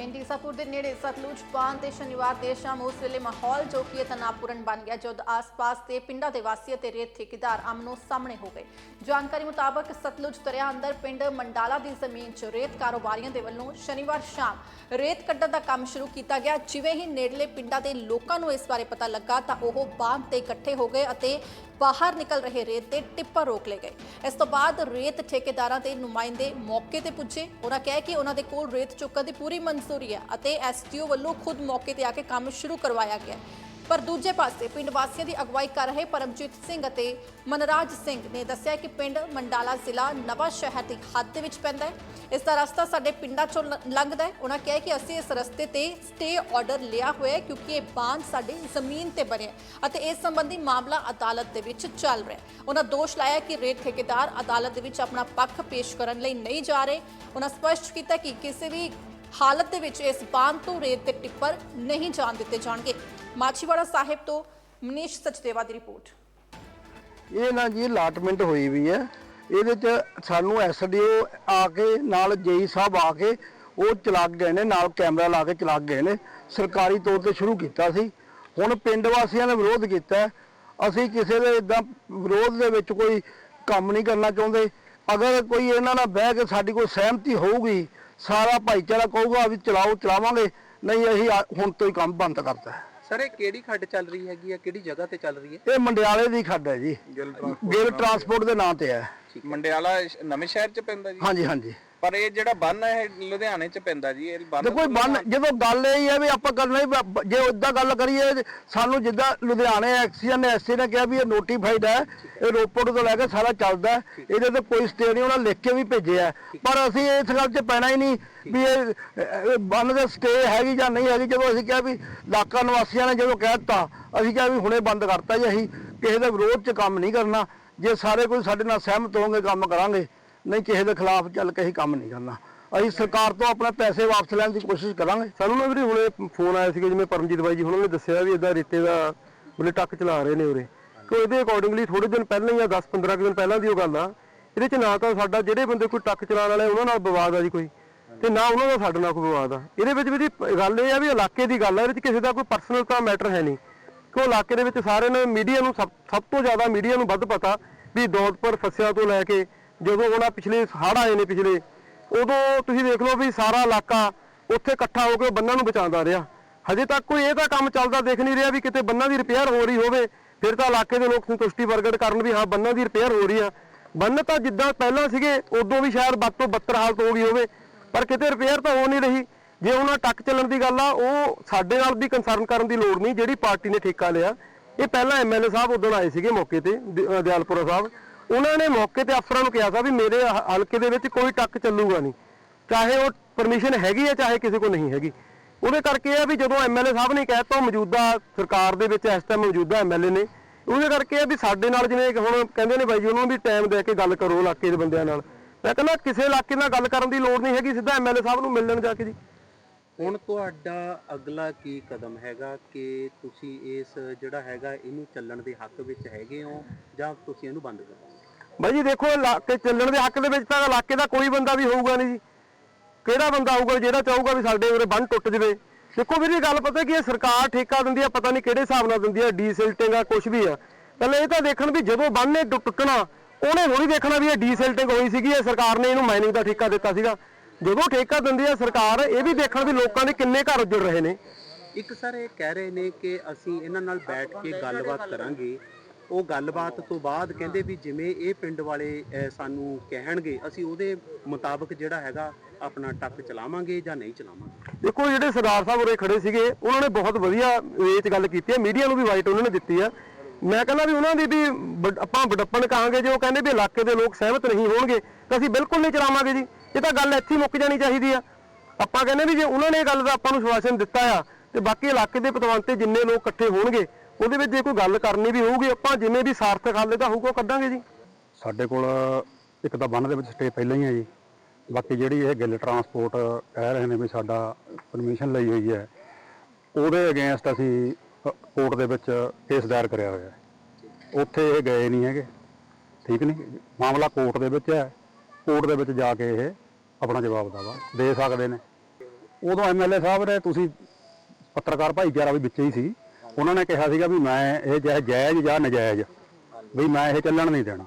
ਪਿੰਡ ਈਸਾਪੁਰ ਦੇ ਨੇੜੇ ਸਤਲੁਜ ਬਾਂਧ ਤੇ ਸ਼ਨੀਵਾਰ ਦੇਰ ਸ਼ਾਮ ਉਸ ਵੇਲੇ ਮਾਹੌਲ ਜੋ ਕਿ ਤਣਾਅਪੂਰਨ ਬਣ ਗਿਆ, ਜਦ ਆਸ-ਪਾਸ ਦੇ ਪਿੰਡਾਂ ਦੇ ਵਾਸੀ ਅਤੇ ਰੇਤ ਠੇਕੇਦਾਰ ਆਮਨੋ ਸਾਹਮਣੇ ਹੋ ਗਏ। ਜਾਣਕਾਰੀ ਮੁਤਾਬਕ ਸਤਲੁਜ ਦਰਿਆ ਅੰਦਰ ਪਿੰਡ ਮੰਡਾਲਾ ਦੀ ਜ਼ਮੀਨ 'ਚ ਰੇਤ ਕਾਰੋਬਾਰੀਆਂ ਦੇ ਵੱਲੋਂ ਸ਼ਨੀਵਾਰ ਸ਼ਾਮ ਰੇਤ ਕੱਢਣ ਦਾ ਕੰਮ ਸ਼ੁਰੂ ਕੀਤਾ ਗਿਆ। ਜਿਵੇਂ ਹੀ ਨੇੜਲੇ ਪਿੰਡਾਂ ਦੇ ਲੋਕਾਂ ਨੂੰ ਇਸ ਬਾਰੇ ਪਤਾ ਲੱਗਾ ਤਾਂ ਉਹ ਬਾਂਧ ਤੇ ਇਕੱਠੇ ਹੋ ਗਏ ਅਤੇ ਬਾਹਰ ਨਿਕਲ ਰਹੇ ਰੇਤ ਦੇ ਟਿੱਪਰ ਰੋਕ ਲਏ ਗਏ। ਇਸ ਤੋਂ ਬਾਅਦ ਰੇਤ ਠੇਕੇਦਾਰਾਂ ਦੇ ਨੁਮਾਇੰਦੇ ਮੌਕੇ ਤੇ ਪੁੱਜੇ। ਉਹਨਾਂ ਕਿਹਾ ਕਿ ਉਹਨਾਂ ਦੇ ਕੋਲ ਰੇਤ ਚੁੱਕਣ ਦੀ ਪੂਰੀ ਮਨਜ਼ੂਰੀ ਹੈ ਅਤੇ ਐਸਟੀਓ ਵੱਲੋਂ ਖੁਦ ਮੌਕੇ ਤੇ ਆ ਕੇ ਕੰਮ ਸ਼ੁਰੂ ਕਰਵਾਇਆ ਗਿਆ ਪਰ ਦੂਜੇ ਪਾਸੇ ਪਿੰਡ ਵਾਸੀਆਂ ਦੀ ਅਗਵਾਈ ਕਰ ਰਹੇ ਪਰਮਜੀਤ ਸਿੰਘ ਅਤੇ ਮਨਰਾਜ ਸਿੰਘ ਨੇ ਦੱਸਿਆ ਕਿ ਪਿੰਡ ਮੰਡਾਲਾ ਜ਼ਿਲ੍ਹਾ ਨਵਾਂ ਸ਼ਹਿਰ ਦੀ ਹੱਦ ਦੇ ਵਿੱਚ ਪੈਂਦਾ ਹੈ। ਇਸ ਦਾ ਰਸਤਾ ਸਾਡੇ ਪਿੰਡਾਂ ਚੋਂ ਲ- ਲੰਘਦਾ ਹੈ। ਉਹਨਾਂ ਕਿਹਾ ਕਿ ਅਸੀਂ ਇਸ ਰਸਤੇ ਤੇ ਸਟੇ ਆਰਡਰ ਲਿਆ ਹੋਇਆ ਹੈ ਕਿਉਂਕਿ ਇਹ ਬਾਂਧ ਸਾਡੀ ਜ਼ਮੀਨ ਤੇ ਬਣਿਆ ਹੈ ਅਤੇ ਇਸ ਸੰਬੰਧੀ ਮਾਮਲਾ ਅਦਾਲਤ ਦੇ ਵਿੱਚ ਚੱਲ ਰਿਹਾ ਹੈ। ਉਹਨਾਂ ਦੋਸ਼ ਲਾਇਆ ਕਿ ਰੇਤ ਠੇਕੇਦਾਰ ਅਦਾਲਤ ਦੇ ਵਿੱਚ ਆਪਣਾ ਪੱਖ ਪੇਸ਼ ਕਰਨ ਲਈ ਨਹੀਂ ਜਾ ਰਹੇ। ਉਹਨਾਂ ਸਪਸ਼ਟ ਕੀਤਾ ਕਿ ਕਿਸੇ ਵੀ ਹਾਲਤ ਦੇ ਵਿੱਚ ਇਸ ਬਾਂਧ ਤੋਂ ਰੇਤ ਦੇ ਟਿੱਪਰ ਨਹੀਂ ਜਾਣ ਦਿੱਤੇ ਜਾਣਗੇ। ਮਾਛੀਵਾੜਾ ਸਾਹਿਬ ਤੋਂ ਮਨੀਸ਼ ਸਚਦੇਵਾ ਦੀ ਰਿਪੋਰਟ। ਇਹ ਨਾ ਜੀ, ਅਲਾਟਮੈਂਟ ਹੋਈ ਵੀ ਹੈ। ਇਹਦੇ ਚ ਸਾਨੂੰ ਐਸਡੀਓ ਆ ਕੇ, ਨਾਲ ਜੇਈ ਸਾਹਿਬ ਆ ਕੇ ਉਹ ਚਲਾ ਗਏ ਨੇ, ਨਾਲ ਕੈਮਰਾ ਲਾ ਕੇ ਚਲਾ ਗਏ ਨੇ। ਸਰਕਾਰੀ ਤੌਰ ਤੇ ਸ਼ੁਰੂ ਕੀਤਾ ਸੀ। ਹੁਣ ਪਿੰਡ ਵਾਸੀਆਂ ਨੇ ਵਿਰੋਧ ਕੀਤਾ ਅਸੀਂ ਕਿਸੇ ਦੇ ਇਦਾਂ ਵਿਰੋਧ ਦੇ ਵਿੱਚ ਕੋਈ ਕੰਮ ਨਹੀਂ ਕਰਨਾ ਚਾਹੁੰਦੇ। ਅਗਰ ਕੋਈ ਇਹਨਾਂ ਨਾਲ ਬਹਿ ਕੇ ਸਾਡੀ ਕੋਈ ਸਹਿਮਤੀ ਹੋਊਗੀ ਸਾਰਾ ਭਾਈਚਾਰਾ ਕਹੂਗਾ ਵੀ ਚਲਾਓ ਚਲਾਵਾਂਗੇ। ਨਹੀਂ ਅਸੀਂ ਆ- ਹੁਣ ਤੋਂ ਹੀ ਕੰਮ ਬੰਦ ਕਰਤਾ। ਹੈ ਸਰ ਇਹ ਕਿਹੜੀ ਖੱਡ ਚੱਲ ਰਹੀ ਹੈਗੀ ਆ? ਕਿਹੜੀ ਜਗ੍ਹਾ ਤੇ ਚੱਲ ਰਹੀ ਹੈ? ਇਹ ਮੰਡਿਆਲੇ ਦੀ ਖੱਡ ਹੈ ਜੀ। ਗਿੱਲ ਟਰਾਂਸਪੋਰਟ ਦੇ ਨਾਂ ਤੇ ਹੈ। ਮੰਡਿਆਲਾ ਸ਼- ਨਵੇਂ ਸ਼ਹਿਰ ਚ ਪੈਂਦਾ ਜੀ? ਹਾਂਜੀ ਹਾਂਜੀ। ਪਰ ਇਹ ਜਿਹੜਾ ਬੰਨ ਹੈ ਇਹ ਲੁਧਿਆਣੇ ਚ ਪੈਂਦਾ ਜੀ ਇਹ ਬੰਨ ਦੇਖੋ ਬੰਨ ਜਦੋਂ ਗੱਲ ਇਹ ਹੈ ਵੀ ਆਪਾਂ ਕਰਨਾ ਹੀ ਬ- ਜੇ ਉਦਾਂ ਗੱਲ ਕਰੀਏ ਸਾਨੂੰ ਜਿੱਦਾਂ ਲੁਧਿਆਣੇ ਐਕਸੀਅਨ ਨੇ ਐਸਸੀ ਨੇ ਕਿਹਾ ਵੀ ਇਹ ਨੋਟੀਫਾਈਡ ਹੈ ਇਹ ਰੋਪੜ ਤੋਂ ਲੈ ਕੇ ਸਾਰਾ ਚੱਲਦਾ ਹੈ। ਇਹਦੇ ਤੇ ਕੋਈ ਸਟੇ ਨਹੀਂ ਉਹਨਾਂ ਲਿਖ ਕੇ ਵੀ ਭੇਜਿਆ ਹੈ। ਪਰ ਅਸੀਂ ਇਸ ਗੱਲ 'ਚ ਪੈਣਾ ਹੀ ਨਹੀਂ ਵੀ ਇਹ ਇਹ ਬੰਨ ਦੇ ਸਟੇ ਹੈਗੀ ਜਾਂ ਨਹੀਂ ਹੈਗੀ। ਜਦੋਂ ਅਸੀਂ ਕਿਹਾ ਵੀ ਇਲਾਕਾ ਨਿਵਾਸੀਆਂ ਨੇ ਜਦੋਂ ਕਹਿ ਦਿੱਤਾ ਅਸੀਂ ਕਿਹਾ ਵੀ ਹੁਣੇ ਬੰਦ ਕਰਤਾ ਜੀ ਅਸੀਂ ਕਿਸੇ ਦੇ ਵਿਰੋਧ 'ਚ ਕੰਮ ਨਹੀਂ ਕਰਨਾ। ਜੇ ਸਾਰੇ ਕੋਈ ਸਾਡੇ ਨਾਲ ਸਹਿਮਤ ਹੋਣਗੇ ਕੰਮ ਕਰਾਂਗੇ। ਨਹੀਂ ਕਿਸੇ ਦੇ ਖਿਲਾਫ ਚੱਲ ਕੇ ਅਸੀਂ ਕੰਮ ਨਹੀਂ ਕਰਨਾ। ਅਸੀਂ ਸਰਕਾਰ ਤੋਂ ਆਪਣੇ ਪੈਸੇ ਵਾਪਸ ਲੈਣ ਦੀ ਕੋਸ਼ਿਸ਼ ਕਰਾਂਗੇ। ਸਾਨੂੰ ਨਾ ਵੀਰੇ ਹੁਣੇ ਫੋਨ ਆਇਆ ਸੀਗਾ ਜਿਵੇਂ ਪਰਮਜੀਤ ਬਾਈ ਜੀ ਉਹਨਾਂ ਨੇ ਦੱਸਿਆ ਵੀ ਇਦਾਂ ਰੇਤੇ ਦਾ ਬਲੇ ਟੱਕ ਚਲਾ ਰਹੇ ਨੇ ਉਰੇ। ਕਿ ਇਹਦੇ ਅਕੋਰਡਿੰਗਲੀ ਥੋੜੇ ਦਿਨ ਪਹਿਲਾਂ ਜਾਂ 10-15 ਦਿਨ ਪਹਿਲਾਂ ਦੀ ਉਹ ਗੱਲ ਆ। ਇਹਦੇ ਚ ਨਾ ਤਾਂ ਸਾਡਾ ਜਿਹੜੇ ਬੰਦੇ ਕੋਈ ਟੱਕ ਚਲਾਉਣ ਵਾਲੇ ਉਹਨਾਂ ਨਾਲ ਵਿਵਾਦ ਆ ਜੀ ਕੋਈ। ਤੇ ਨਾ ਉਹਨਾਂ ਦਾ ਸਾਡੇ ਨਾਲ ਕੋਈ ਵਿਵਾਦ ਆ। ਇਹਦੇ ਵਿੱਚ ਵੀ ਗੱਲ ਇਹ ਆ ਵੀ ਇਲਾਕੇ ਦੀ ਗੱਲ ਆ, ਇਹਦੇ ਵਿੱਚ ਕਿਸੇ ਦਾ ਕੋਈ ਪਰਸਨਲ ਤਾਂ ਮੈਟਰ ਹੈ ਨਹੀਂ। ਕਿ ਉਹ ਇਲਾਕੇ ਦੇ ਵਿੱਚ ਸਾਰੇ ਨੇ ਮੀਡੀਆ ਨੂੰ ਸਭ ਸਭ ਤੋਂ ਜ਼ਿਆਦਾ ਮੀਡੀਆ ਨੂੰ ਵੱਧ ਪਤਾ ਵੀ ਦੌਦਪੁਰ ਫਸਿਆ ਤੋਂ ਲੈ ਕੇ ਜਦੋਂ ਉਹਨਾਂ ਪਿਛਲੇ ਹੜ੍ਹ ਆਏ ਨੇ ਪਿਛਲੇ, ਉਦੋਂ ਤੁਸੀਂ ਦੇਖ ਲਓ ਵੀ ਸਾਰਾ ਇਲਾਕਾ ਉੱਥੇ ਇਕੱਠਾ ਹੋ ਕੇ ਬੰਨਾਂ ਨੂੰ ਬਚਾਉਂਦਾ ਰਿਹਾ। ਹਜੇ ਤੱਕ ਕੋਈ ਇਹ ਤਾਂ ਕੰਮ ਚੱਲਦਾ ਦੇਖ ਨਹੀਂ ਰਿਹਾ ਵੀ ਕਿਤੇ ਬੰਨਾਂ ਦੀ ਰਿਪੇਅਰ ਹੋ ਰਹੀ ਹੋਵੇ, ਫਿਰ ਤਾਂ ਇਲਾਕੇ ਦੇ ਲੋਕ ਸੰਤੁਸ਼ਟੀ ਪ੍ਰਗਟ ਕਰਨ ਵੀ ਹਾਂ, ਬੰਨਾਂ ਦੀ ਰਿਪੇਅਰ ਹੋ ਰਹੀ ਆ। ਬੰਨ ਤਾਂ ਜਿੱਦਾਂ ਪਹਿਲਾਂ ਸੀਗੇ, ਉਦੋਂ ਵੀ ਸ਼ਾਇਦ ਵੱਧ ਤੋਂ ਬੱਤਰ ਹਾਲਤ ਹੋ ਗਈ ਹੋਵੇ, ਪਰ ਕਿਤੇ ਰਿਪੇਅਰ ਤਾਂ ਹੋ ਨਹੀਂ ਰਹੀ। ਜੇ ਉਹਨਾਂ ਟੱਕ ਚੱਲਣ ਦੀ ਗੱਲ ਆ, ਉਹ ਸਾਡੇ ਨਾਲ ਵੀ ਕੰਸਰਨ ਕਰਨ ਦੀ ਲੋੜ ਨਹੀਂ, ਜਿਹੜੀ ਪਾਰਟੀ ਨੇ ਠੇਕਾ ਲਿਆ। ਇਹ ਪਹਿਲਾਂ ਐਮਐਲਏ ਸਾਹਿਬ ਉਦੋਂ ਆਏ ਸੀਗੇ ਮੌਕੇ ਤੇ ਦਿਆਲਪੁਰਾ ਸਾਹਿਬ। ਉਹਨਾਂ ਨੇ ਮੌਕੇ ਤੇ ਅਫਸਰਾਂ ਨੂੰ ਕਿਹਾ ਸੀ ਵੀ ਮੇਰੇ ਹ- ਹਲਕੇ ਦੇ ਵਿੱਚ ਕੋਈ ਟੱਕ ਚੱਲੂਗਾ ਨਹੀਂ। ਚਾਹੇ ਉਹ ਪਰਮਿਸ਼ਨ ਹੈਗੀ ਹੈ ਚਾਹੇ ਕਿਸੇ ਕੋਲ ਨਹੀਂ ਹੈਗੀ। ਉਹਦੇ ਕਰਕੇ ਇਹ ਆ ਵੀ ਜਦੋਂ ਐਮਐਲਏ ਸਾਹਿਬ ਨੇ ਕਹਿ ਉਹ ਮੌਜੂਦਾ ਸਰਕਾਰ ਦੇ ਵਿੱਚ ਇਸ ਟਾਈਮ ਮੌਜੂਦਾ ਐਮਐਲਏ ਨੇ। ਉਹਦੇ ਕਰਕੇ ਇਹ ਆ ਵੀ ਸਾਡੇ ਨਾਲ ਜਿਵੇਂ ਹੁਣ ਕਹਿੰਦੇ ਨੇ ਬਾਈ ਜੀ, ਉਹਨਾਂ ਨੂੰ ਵੀ ਟਾਈਮ ਦੇ ਕੇ ਗੱਲ ਕਰੋ ਇਲਾਕੇ ਦੇ ਬੰਦਿਆਂ ਨਾਲ। ਮੈਂ ਕਹਿੰਦਾ ਕਿਸੇ ਇਲਾਕੇ ਨਾਲ ਗੱਲ ਕਰਨ ਦੀ ਲੋੜ ਨਹੀਂ ਹੈਗੀ, ਸਿੱਧਾ ਐਮਐਲਏ ਸਾਹਿਬ ਨੂੰ ਮਿਲਣ ਜਾ ਕੇ ਜੀ। ਹੁਣ ਤੁਹਾਡਾ ਅਗਲਾ ਕੀ ਕਦਮ ਹੈਗਾ ਕਿ ਤੁਸੀਂ ਇਸ ਜਿਹੜਾ ਹੈਗਾ, ਇਹਨੂੰ ਚੱਲਣ ਦੇ ਹੱਕ ਵਿੱਚ ਹੈਗੇ ਹੋ ਜਾਂ ਤੁਸੀਂ ਇਹਨੂੰ ਬੰਦ ਕਰੋ? ਬਾਈ ਜੀ ਦੇਖੋ ਇਲਾਕੇ ਚੱਲਣ ਦੇ ਹੱਕ ਦੇ ਵਿੱਚ ਤਾਂ ਇਲਾਕੇ ਦਾ ਕੋਈ ਬੰਦਾ ਵੀ ਹੋਊਗਾ ਨਹੀਂ ਜੀ। ਕਿਹੜਾ ਬੰਦਾ ਹੋਊਗਾ ਜਿਹੜਾ ਚਾਹੂਗਾ ਵੀ ਸਾਡੇ ਉਰੇ ਬੰਨ ਟੁੱਟ ਜਵੇ? ਦੇਖੋ ਵੀਰ ਜੀ, ਗੱਲ ਪਤਾ ਕੀ ਹੈ, ਸਰਕਾਰ ਠੇਕਾ ਦਿੰਦੀ ਆ, ਪਤਾ ਨਹੀਂ ਕਿਹੜੇ ਹਿਸਾਬ ਨਾਲ ਦਿੰਦੀ ਆ, ਡੀਸਿਲਟਿੰਗ ਆ ਕੁਝ ਵੀ ਆ। ਪਹਿਲਾਂ ਇਹ ਤਾਂ ਦੇਖਣ ਵੀ ਜਦੋਂ ਬੰਨ ਨੇ ਟੁੱਟਣਾ, ਉਹਨੇ ਥੋੜੀ ਦੇਖਣਾ ਵੀ ਇਹ ਡੀਸਿਲਟਿੰਗ ਹੋਈ ਸੀਗੀ, ਇਹ ਸਰਕਾਰ ਨੇ ਇਹਨੂੰ ਮਾਈਨਿੰਗ ਦਾ ਠੇਕਾ ਦਿੱਤਾ ਸੀਗਾ। ਜਦੋਂ ਠੇਕਾ ਦਿੰਦੀ ਆ ਸਰਕਾਰ, ਇਹ ਵੀ ਦੇਖਣ ਵੀ ਲੋਕਾਂ ਦੇ ਕਿੰਨੇ ਘਰ ਉੱਜੜ ਰਹੇ ਨੇ। ਇੱਕ ਸਰ ਇਹ ਕਹਿ ਰਹੇ ਨੇ ਕਿ ਅਸੀਂ ਇਹਨਾਂ ਨਾਲ ਬੈਠ ਕੇ ਗੱਲਬਾਤ ਕਰਾਂਗੇ। ਉਹ ਗੱਲਬਾਤ ਤੋਂ ਬਾਅਦ ਕਹਿੰਦੇ ਵੀ ਜਿਵੇਂ ਇਹ ਪਿੰਡ ਵਾਲੇ ਸਾਨੂੰ ਕਹਿਣਗੇ, ਅਸੀਂ ਉਹਦੇ ਮੁਤਾਬਕ ਜਿਹੜਾ ਹੈਗਾ ਆਪਣਾ ਟੱਕ ਚਲਾਵਾਂਗੇ ਜਾਂ ਨਹੀਂ ਚਲਾਵਾਂਗੇ। ਦੇਖੋ, ਜਿਹੜੇ ਸਰਦਾਰ ਸਾਹਿਬ ਉਰੇ ਖੜੇ ਸੀਗੇ, ਉਹਨਾਂ ਨੇ ਬਹੁਤ ਵਧੀਆ ਵੇ 'ਚ ਗੱਲ ਕੀਤੀ ਹੈ, ਮੀਡੀਆ ਨੂੰ ਵੀ ਵਾਈਟ ਉਹਨਾਂ ਨੇ ਦਿੱਤੀ ਆ ਮੈਂ ਕਹਿੰਦਾ ਵੀ ਉਹਨਾਂ ਦੀ ਵੀ ਆਪਾਂ ਵਡੱਪਣ ਕਹਾਂਗੇ, ਜੇ ਉਹ ਕਹਿੰਦੇ ਵੀ ਇਲਾਕੇ ਦੇ ਲੋਕ ਸਹਿਮਤ ਨਹੀਂ ਹੋਣਗੇ, ਤਾਂ ਅਸੀਂ ਬਿਲਕੁਲ ਨਹੀਂ ਚਲਾਵਾਂਗੇ ਜੀ। ਇਹ ਤਾਂ ਗੱਲ ਇੱਥੇ ਮੁੱਕ ਜਾਣੀ ਚਾਹੀਦੀ ਆ। ਆਪਾਂ ਕਹਿੰਦੇ ਵੀ ਜੇ ਉਹਨਾਂ ਨੇ ਗੱਲ ਦਾ ਆਪਾਂ ਨੂੰ ਸ਼ਵਾਸਨ ਦਿੱਤਾ ਆ, ਤੇ ਬਾਕੀ ਇਲਾਕੇ ਦੇ ਪਤਵੰਤੇ ਜਿੰਨੇ ਲੋਕ ਇਕੱਠੇ ਹੋਣਗੇ ਉਹਦੇ ਵਿੱਚ ਜੇ ਕੋਈ ਗੱਲ ਕਰਨੀ ਵੀ ਹੋਊਗੀ ਆਪਾਂ, ਜਿਵੇਂ ਵੀ ਸਾਰਥਕ ਹੱਲ ਦਾ ਹੋਊਗਾ ਉਹ ਕੱਢਾਂਗੇ ਜੀ। ਸਾਡੇ ਕੋਲ ਇੱਕ ਤਾਂ ਬੰਨ ਦੇ ਵਿੱਚ ਸਟੇ ਪਹਿਲਾਂ ਹੀ ਹੈ ਜੀ। ਬਾਕੀ ਜਿਹੜੀ ਇਹ ਗਿੱਲ ਟਰਾਂਸਪੋਰਟ ਕਹਿ ਰਹੇ ਨੇ ਵੀ ਸਾਡਾ ਪਰਮਿਸ਼ਨ ਲਈ ਹੋਈ ਹੈ, ਉਹਦੇ ਅਗੇਂਸਟ ਅਸੀਂ ਕੋਰਟ ਦੇ ਵਿੱਚ ਕੇਸ ਦਾਇਰ ਕਰਿਆ ਹੋਇਆ ਹੈ। ਉੱਥੇ ਇਹ ਗਏ ਨਹੀਂ ਹੈਗੇ, ਠੀਕ ਨਹੀਂ? ਮਾਮਲਾ ਕੋਰਟ ਦੇ ਵਿੱਚ ਹੈ ਕੋਰਟ ਦੇ ਵਿੱਚ ਜਾ ਕੇ ਇਹ ਆਪਣਾ ਜਵਾਬ ਦਾਵਾ, ਦੇ ਸਕਦੇ ਨੇ। ਉਦੋਂ ਐਮਐਲਏ ਸਾਹਿਬ ਨੇ, ਤੁਸੀਂ ਪੱਤਰਕਾਰ ਭਾਈਚਾਰਾ ਵੀ ਵਿੱਚ ਹੀ ਸੀ ਉਹਨਾਂ ਨੇ ਕਿਹਾ ਸੀਗਾ ਵੀ ਮੈਂ ਇਹ ਚਾਹੇ ਜਾਇਜ਼ ਜਾਂ ਨਜਾਇਜ਼, ਵੀ ਮੈਂ ਇਹ ਚੱਲਣ ਨਹੀਂ ਦੇਣਾ।